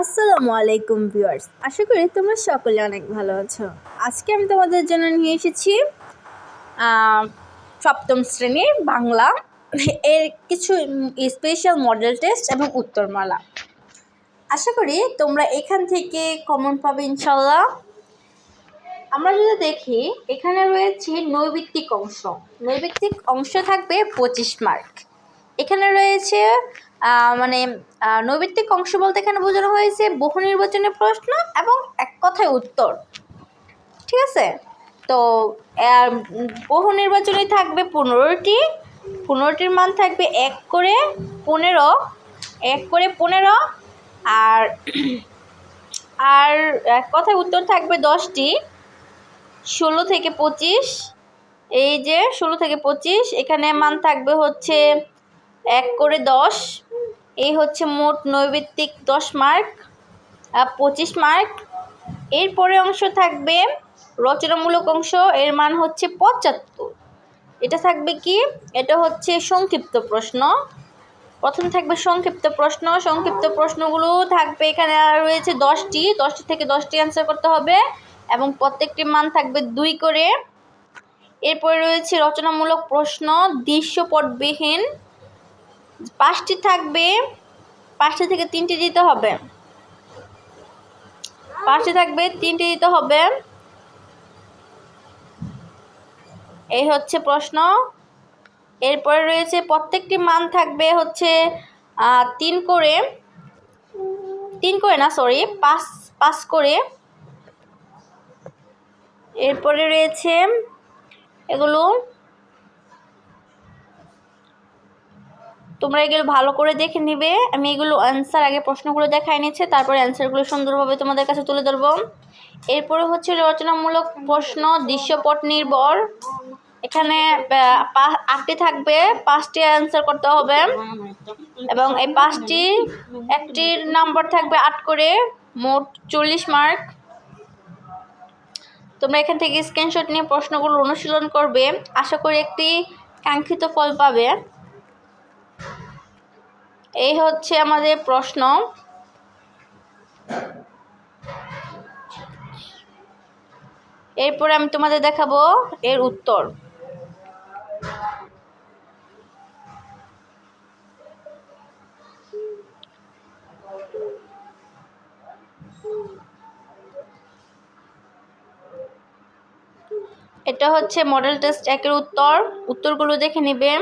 আসসালামু আলাইকুম ভিউয়ার্স। আশা করি তোমরা সকলে অনেক ভালো আছো। আজকে আমি তোমাদের জন্য নিয়ে এসেছি সপ্তম শ্রেণির বাংলা এর কিছু স্পেশাল মডেল টেস্ট এবং উত্তরমালা। আশা করি তোমরা এখান থেকে কমন পাবে ইনশাল্লাহ আমরা যদি দেখি, এখানে রয়েছে নৈবিত্তিক অংশ। নৈবিত্তিক অংশ থাকবে পঁচিশ মার্ক এখানে রয়েছে মানে নৈবিত্তিক অংশ বলতে এখানে বোঝানো হয়েছে বহু নির্বাচনের প্রশ্ন এবং এক কথায় উত্তর। ঠিক আছে? তো বহু নির্বাচনী থাকবে পনেরোটি। পনেরোটির মান থাকবে এক করে পনেরো। এক করে পনেরো। আর আর এক কথায় উত্তর থাকবে দশটি। ষোলো থেকে পঁচিশ। এই যে, ষোলো থেকে পঁচিশ, এখানে মান থাকবে হচ্ছে এক করে দশ। এই হচ্ছে মোট নৈবিত্তিক দশ মার্ক পঁচিশ মার্ক এরপরে অংশ থাকবে রচনামূলক অংশ, এর মান হচ্ছে পঁচাত্তর। এটা থাকবে কি? এটা হচ্ছে সংক্ষিপ্ত প্রশ্ন। প্রথম থাকবে সংক্ষিপ্ত প্রশ্ন। সংক্ষিপ্ত প্রশ্নগুলো থাকবে এখানে রয়েছে দশটি। দশটি থেকে দশটি অ্যান্সার করতে হবে এবং প্রত্যেকটি মান থাকবে দুই করে। এরপরে রয়েছে রচনামূলক প্রশ্ন, দৃশ্যপটবিহীন। পাঁচটি থাকবে, পাঁচটি থেকে তিনটি দিতে হবে। পাঁচটি থাকবে, তিনটি দিতে হবে। এই হচ্ছে প্রশ্ন। এরপরে রয়েছে প্রত্যেকটি মান থাকবে হচ্ছে তিন করে। তিন করে না সরি পাঁচ পাঁচ করে। এরপরে রয়েছে এগুলো তোমরা এগুলো ভালো করে দেখে নিবে। আমি এগুলো অ্যান্সার আগে প্রশ্নগুলো দেখাই নিচ্ছে, তারপরে অ্যান্সারগুলো সুন্দরভাবে তোমাদের কাছে তুলে ধরবো। এরপরে হচ্ছে রচনামূলক প্রশ্ন, দৃশ্যপট নির্ভর। এখানে আটটি থাকবে, পাঁচটি অ্যান্সার করতে হবে। এবং এই পাঁচটি, একটির নাম্বার থাকবে আট করে, মোট চল্লিশ মার্ক তোমরা এখান থেকে স্ক্রিনশট নিয়ে প্রশ্নগুলো অনুশীলন করবে। আশা করি একটি কাঙ্ক্ষিত ফল পাবে। এই হচ্ছে আমাদের প্রশ্ন। এরপরে আমি তোমাদের দেখাবো এর উত্তর। এটা হচ্ছে মডেল টেস্ট একের উত্তর। উত্তরগুলো দেখে নিবে।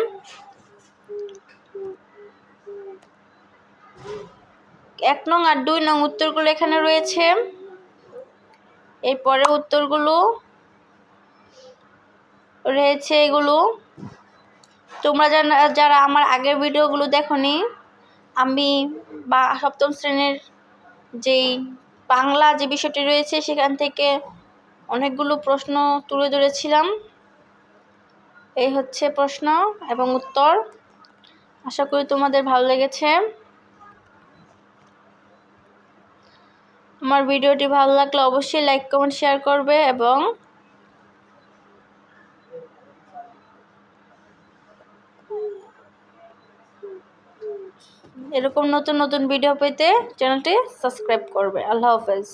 এক নং আর দুই নং উত্তরগুলো এখানে রয়েছে। এরপরে উত্তরগুলো রয়েছে এগুলো। তোমরা যারা যারা আমার আগের ভিডিওগুলো দেখোনি, আমি বা সপ্তম শ্রেণির যেই বাংলা যে বিষয়টি রয়েছে, সেখান থেকে অনেকগুলো প্রশ্ন তুলে ধরেছিলাম। এই হচ্ছে প্রশ্ন এবং উত্তর। আশা করি তোমাদের ভালো লেগেছে। আমার ভিডিওটি ভালো লাগলে অবশ্যই লাইক, কমেন্ট, শেয়ার করবে এবং এরকম নতুন নতুন ভিডিও পেতে চ্যানেলটি সাবস্ক্রাইব করবে। আল্লাহ হাফেজ।